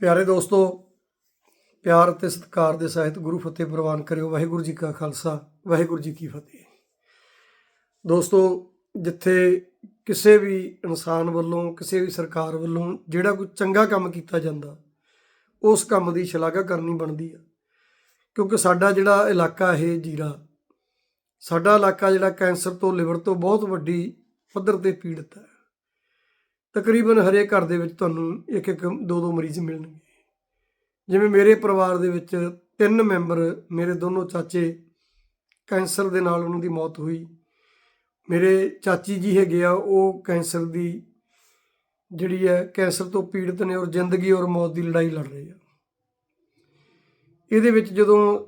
ਪਿਆਰੇ ਦੋਸਤੋ, ਪਿਆਰ ਅਤੇ ਸਤਿਕਾਰ ਦੇ ਸਹਿਤ ਗੁਰੂ ਫਤਿਹ ਪ੍ਰਵਾਨ ਕਰਿਓ। ਵਾਹਿਗੁਰੂ ਜੀ ਕਾ ਖਾਲਸਾ, ਵਾਹਿਗੁਰੂ ਜੀ ਕੀ ਫਤਿਹ। ਦੋਸਤੋ, ਜਿੱਥੇ ਕਿਸੇ ਵੀ ਇਨਸਾਨ ਵੱਲੋਂ, ਕਿਸੇ ਵੀ ਸਰਕਾਰ ਵੱਲੋਂ ਜਿਹੜਾ ਕੋਈ ਚੰਗਾ ਕੰਮ ਕੀਤਾ ਜਾਂਦਾ, ਉਸ ਕੰਮ ਦੀ ਸ਼ਲਾਘਾ ਕਰਨੀ ਬਣਦੀ ਆ। ਕਿਉਂਕਿ ਸਾਡਾ ਜਿਹੜਾ ਇਲਾਕਾ ਇਹ ਜੀਰਾ, ਸਾਡਾ ਇਲਾਕਾ ਜਿਹੜਾ ਕੈਂਸਰ ਤੋਂ ਲਿਵਰ ਤੋਂ ਬਹੁਤ ਵੱਡੀ ਪੱਧਰ ਤੇ ਪੀੜਤ ਹੈ। ਤਕਰੀਬਨ ਹਰੇਕ ਘਰ ਦੇ ਵਿੱਚ ਤੁਹਾਨੂੰ ਇੱਕ ਇੱਕ ਦੋ ਦੋ ਮਰੀਜ਼ ਮਿਲਣਗੇ। ਜਿਵੇਂ ਮੇਰੇ ਪਰਿਵਾਰ ਦੇ ਵਿੱਚ ਤਿੰਨ ਮੈਂਬਰ, ਮੇਰੇ ਦੋਨੋਂ ਚਾਚੇ ਕੈਂਸਰ ਦੇ ਨਾਲ ਉਹਨਾਂ ਦੀ ਮੌਤ ਹੋਈ। ਮੇਰੇ ਚਾਚੀ ਜੀ ਹੈਗੇ ਆ, ਉਹ ਕੈਂਸਰ ਦੀ ਜਿਹੜੀ ਹੈ, ਕੈਂਸਰ ਤੋਂ ਪੀੜਤ ਨੇ ਔਰ ਜ਼ਿੰਦਗੀ ਔਰ ਮੌਤ ਦੀ ਲੜਾਈ ਲੜ ਰਹੇ ਆ। ਇਹਦੇ ਵਿੱਚ ਜਦੋਂ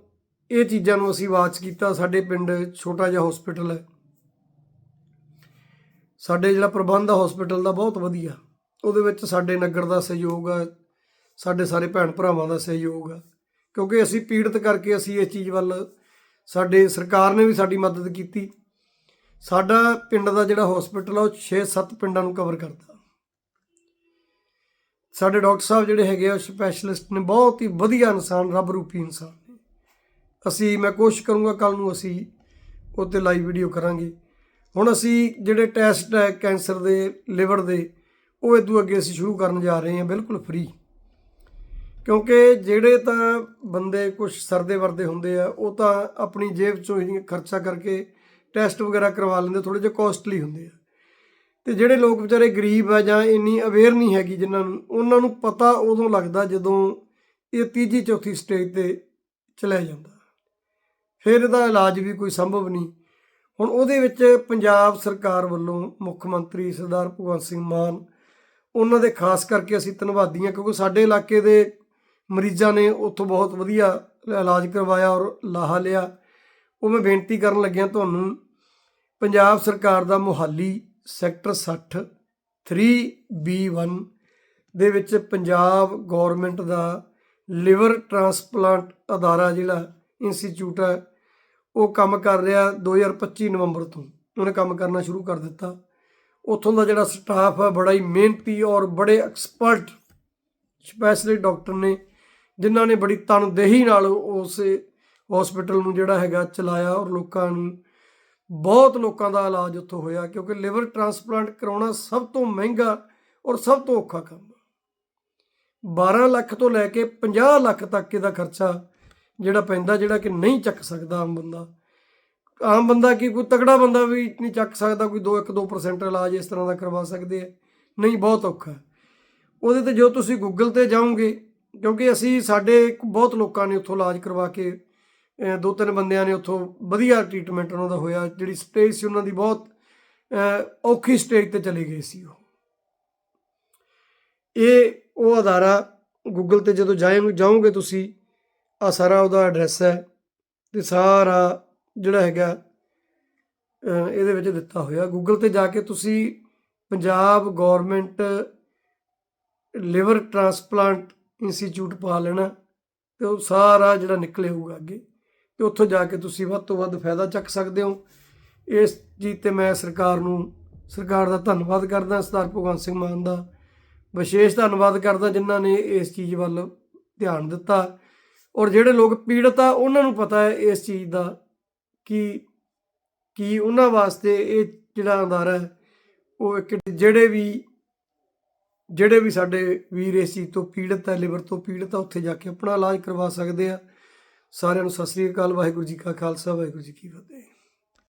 ਇਹ ਚੀਜ਼ਾਂ ਨੂੰ ਅਸੀਂ ਵਾਚ ਕੀਤਾ, ਸਾਡੇ ਪਿੰਡ ਛੋਟਾ ਜਿਹਾ ਹਸਪੀਟਲ ਹੈ। ਸਾਡੇ ਜਿਹੜਾ ਪ੍ਰਬੰਧ ਆ ਹਸਪੀਟਲ ਦਾ ਬਹੁਤ ਵਧੀਆ। ਉਹਦੇ ਵਿੱਚ ਸਾਡੇ ਨਗਰ ਦਾ ਸਹਿਯੋਗ ਆ, ਸਾਡੇ ਸਾਰੇ ਭੈਣ ਭਰਾਵਾਂ ਦਾ ਸਹਿਯੋਗ ਆ। ਕਿਉਂਕਿ ਅਸੀਂ ਪੀੜਤ ਕਰਕੇ ਅਸੀਂ ਇਸ ਚੀਜ਼ ਵੱਲ ਸਾਡੇ ਸਰਕਾਰ ਨੇ ਵੀ ਸਾਡੀ ਮਦਦ ਕੀਤੀ। ਸਾਡਾ ਪਿੰਡ ਦਾ ਜਿਹੜਾ ਹਸਪੀਟਲ ਆ, ਉਹ 6-7 ਪਿੰਡਾਂ ਨੂੰ ਕਵਰ ਕਰਦਾ। ਸਾਡੇ ਡਾਕਟਰ ਸਾਹਿਬ ਜਿਹੜੇ ਹੈਗੇ ਆ ਸਪੈਸ਼ਲਿਸਟ ਨੇ, ਬਹੁਤ ਹੀ ਵਧੀਆ ਇਨਸਾਨ ਰੱਬ ਰੂਪੀ ਇਨਸਾਨ ਨੇ। ਅਸੀਂ, ਮੈਂ ਕੋਸ਼ਿਸ਼ ਕਰੂੰਗਾ ਕੱਲ ਨੂੰ ਅਸੀਂ ਉਹ 'ਤੇ ਲਾਈਵ ਵੀਡੀਓ ਕਰਾਂਗੇ। ਹੁਣ ਅਸੀਂ ਜਿਹੜੇ ਟੈਸਟ ਹੈ ਕੈਂਸਰ ਦੇ, ਲਿਵਰ ਦੇ, ਉਹ ਇਦੋਂ ਅੱਗੇ ਅਸੀਂ ਸ਼ੁਰੂ ਕਰਨ ਜਾ ਰਹੇ ਹਾਂ ਬਿਲਕੁਲ ਫ੍ਰੀ ਕਿਉਂਕਿ ਜਿਹੜੇ ਤਾਂ ਬੰਦੇ ਕੁਝ ਸਰਦੇ ਵਰਦੇ ਹੁੰਦੇ ਆ, ਉਹ ਤਾਂ ਆਪਣੀ ਜੇਬ ਚੋਂ ਹੀ ਖਰਚਾ ਕਰਕੇ ਟੈਸਟ ਵਗੈਰਾ ਕਰਵਾ ਲੈਂਦੇ ਥੋੜੇ ਜਿਹਾ ਕੋਸਟਲੀ ਹੁੰਦੇ ਆ। ਤੇ ਜਿਹੜੇ ਲੋਕ ਵਿਚਾਰੇ ਗਰੀਬ ਆ ਜਾਂ ਇੰਨੀ ਅਵੇਅਰ ਨਹੀਂ ਹੈਗੀ ਜਿਨ੍ਹਾਂ ਨੂੰ, ਉਹਨਾਂ ਨੂੰ ਪਤਾ ਉਦੋਂ ਲੱਗਦਾ ਜਦੋਂ ਇਹ ਤੀਜੀ, ਚੌਥੀ ਸਟੇਜ ਤੇ ਚਲਿਆ ਜਾਂਦਾ। ਫਿਰ ਇਹਦਾ ਇਲਾਜ ਵੀ ਕੋਈ ਸੰਭਵ ਨਹੀਂ। ਹੁਣ ਉਹਦੇ ਵਿੱਚ ਪੰਜਾਬ ਸਰਕਾਰ ਵੱਲੋਂ ਮੁੱਖ ਮੰਤਰੀ ਸਰਦਾਰ ਭਗਵੰਤ ਸਿੰਘ ਮਾਨ, ਉਹਨਾਂ ਦੇ ਖਾਸ ਕਰਕੇ ਅਸੀਂ ਧੰਨਵਾਦੀ ਹਾਂ ਕਿਉਂਕਿ ਸਾਡੇ ਇਲਾਕੇ ਦੇ ਮਰੀਜ਼ਾਂ ਨੇ ਉੱਥੋਂ ਬਹੁਤ ਵਧੀਆ ਇਲਾਜ ਕਰਵਾਇਆ ਔਰ ਲਾਹਾ ਲਿਆ। ਉਹ ਮੈਂ ਬੇਨਤੀ ਕਰਨ ਲੱਗਿਆ ਤੁਹਾਨੂੰ, ਪੰਜਾਬ ਸਰਕਾਰ ਦਾ ਮੁਹਾਲੀ ਸੈਕਟਰ 60 3B1 ਦੇ ਵਿੱਚ ਪੰਜਾਬ ਗਵਰਨਮੈਂਟ ਦਾ ਲਿਵਰ ਟ੍ਰਾਂਸਪਲਾਂਟ ਅਦਾਰਾ ਜਿਹੜਾ ਇੰਸਟੀਚਿਊਟ ਹੈ ਉਹ ਕੰਮ ਕਰ ਰਿਹਾ 2025 ਨਵੰਬਰ ਤੋਂ। ਉਹਨੇ ਕੰਮ ਕਰਨਾ ਸ਼ੁਰੂ ਕਰ ਦਿੱਤਾ। ਉੱਥੋਂ ਦਾ ਜਿਹੜਾ ਸਟਾਫ ਹੈ ਬੜਾ ਹੀ ਮਿਹਨਤੀ ਔਰ ਬੜੇ ਐਕਸਪਰਟ ਸਪੈਸ਼ਲਿਸਟ ਡਾਕਟਰ ਨੇ, ਜਿਨ੍ਹਾਂ ਨੇ ਬੜੀ ਤਨਦੇਹੀ ਨਾਲ ਉਸ ਹਸਪੀਟਲ ਨੂੰ ਜਿਹੜਾ ਹੈਗਾ ਚਲਾਇਆ ਔਰ ਲੋਕਾਂ ਨੂੰ ਬਹੁਤ ਲੋਕਾਂ ਦਾ ਇਲਾਜ ਉੱਥੋਂ ਹੋਇਆ, ਕਿਉਂਕਿ ਲਿਵਰ ਟ੍ਰਾਂਸਪਲਾਂਟ ਕਰਾਉਣਾ ਸਭ ਤੋਂ ਮਹਿੰਗਾ ਔਰ ਸਭ ਤੋਂ ਔਖਾ ਕੰਮ ਹੈ 12 ਲੱਖ ਤੋਂ ਲੈ ਕੇ 50 ਲੱਖ ਤੱਕ ਇਹਦਾ ਖਰਚਾ ਜਿਹੜਾ ਪੈਂਦਾ, ਜਿਹੜਾ ਕਿ ਨਹੀਂ ਚੱਕ ਸਕਦਾ ਆਮ ਬੰਦਾ। ਆਮ ਬੰਦਾ ਕੀ, ਕੋਈ ਤਕੜਾ ਬੰਦਾ ਵੀ ਨਹੀਂ ਚੱਕ ਸਕਦਾ, ਕੋਈ 2 1 2% ਇਲਾਜ ਇਸ ਤਰ੍ਹਾਂ ਦਾ ਕਰਵਾ ਸਕਦੇ ਆ। ਨਹੀਂ, ਬਹੁਤ ਔਖਾ। ਉਹਦੇ ਤੇ ਜੋ ਤੁਸੀਂ ਗੂਗਲ ਤੇ ਜਾਓਗੇ, ਕਿਉਂਕਿ ਅਸੀਂ ਸਾਡੇ ਬਹੁਤ ਲੋਕਾਂ ਨੇ ਉੱਥੋਂ ਇਲਾਜ ਕਰਵਾ ਕੇ ਦੋ ਤਿੰਨ ਬੰਦਿਆਂ ਨੇ ਉੱਥੋਂ ਵਧੀਆ ਟ੍ਰੀਟਮੈਂਟ ਉਹਨਾਂ ਦਾ ਹੋਇਆ, ਜਿਹੜੀ ਸਟੇਜ ਸੀ ਉਹਨਾਂ ਦੀ ਬਹੁਤ ਔਖੀ ਸਟੇਜ ਤੇ ਚਲੇ ਗਏ ਸੀ ਉਹ। ਇਹ ਉਹ ਅਦਾਰਾ ਗੂਗਲ ਤੇ ਜਦੋਂ ਜਾਏ ਜਾਓਗੇ ਤੁਸੀਂ ਆ ਸਾਰਾ ਉਹਦਾ ਐਡਰੈਸ ਹੈ ਤੇ ਸਾਰਾ ਜਿਹੜਾ ਹੈਗਾ ਇਹਦੇ ਵਿੱਚ ਦਿੱਤਾ ਹੋਇਆ। ਗੂਗਲ ਤੇ ਜਾ ਕੇ ਤੁਸੀਂ Punjab government liver transplant institute ਪਾ ਲੈਣਾ ਤੇ ਉਹ ਸਾਰਾ ਜਿਹੜਾ ਨਿਕਲੇ ਹੋਊਗਾ ਅੱਗੇ। ਤੇ ਉੱਥੋਂ ਜਾ ਕੇ ਤੁਸੀਂ ਵੱਧ ਤੋਂ ਵੱਧ ਫਾਇਦਾ ਚੱਕ ਸਕਦੇ ਹੋ। ਇਸ ਚੀਜ਼ ਤੇ ਮੈਂ ਸਰਕਾਰ ਨੂੰ, ਸਰਕਾਰ ਦਾ ਧੰਨਵਾਦ ਕਰਦਾ, ਸਰਦਾਰ ਭਗਵੰਤ ਸਿੰਘ ਮਾਨ ਦਾ। ਵਿਸ਼ੇਸ਼ ਧੰਨਵਾਦ ਕਰਦਾ ਜਿਨ੍ਹਾਂ ਨੇ ਇਸ ਚੀਜ਼ ਵੱਲ ਧਿਆਨ ਦਿੱਤਾ। ਔਰ ਜਿਹੜੇ ਲੋਕ ਪੀੜਤ ਆ, ਉਹਨਾਂ ਨੂੰ ਪਤਾ ਹੈ ਇਸ ਚੀਜ਼ ਦਾ ਕਿ, ਕੀ ਉਹਨਾਂ ਵਾਸਤੇ ਇਹ ਜਿਹੜਾ ਅਦਾਰਾ ਹੈ, ਉਹ ਇੱਕ ਜਿਹੜੇ ਵੀ ਜਿਹੜੇ ਵੀ ਸਾਡੇ ਵੀਰ ਇਸ ਚੀਜ਼ ਤੋਂ ਪੀੜਤ ਹੈ ਲਿਵਰ ਤੋਂ ਪੀੜਤ ਆ, ਉੱਥੇ ਜਾ ਕੇ ਆਪਣਾ ਇਲਾਜ ਕਰਵਾ ਸਕਦੇ ਆ। ਸਾਰਿਆਂ ਨੂੰ ਸਤਿ ਸ੍ਰੀ ਅਕਾਲ, ਵਾਹਿਗੁਰੂ ਜੀ ਕਾ ਖਾਲਸਾ, ਵਾਹਿਗੁਰੂ ਜੀ ਕੀ ਫਤਿਹ।